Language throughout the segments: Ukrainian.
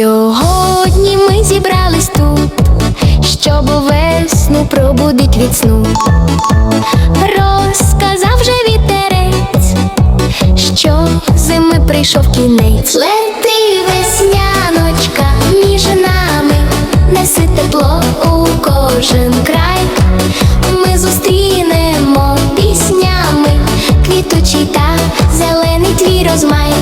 Сьогодні ми зібрались тут, щоб весну пробудить від сну. Розказав вже вітерець, що зими прийшов кінець. Лети весняночка між нами, неси тепло у кожен край. Ми зустрінемо піснями, квітучий та зелений твій розмай.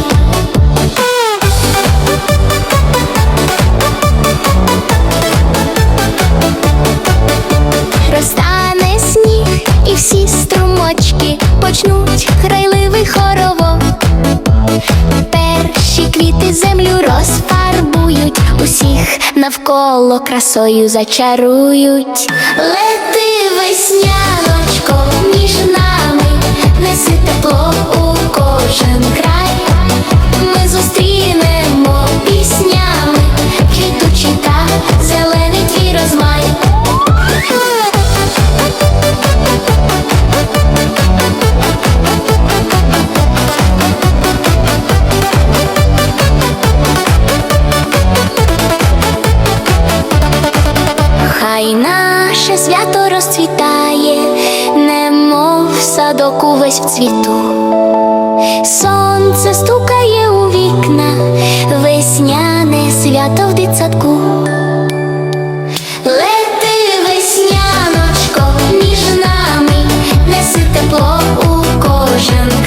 Струмочки почнуть грайливий хоровод. Перші квіти землю розфарбують, усіх навколо красою зачарують. Лети весняночко Хай наше свято розцвітає, немов садок увесь в цвіту. Сонце стукає у вікна, весняне свято в дитсадку. Лети весняночко між нами, неси тепло у кожен.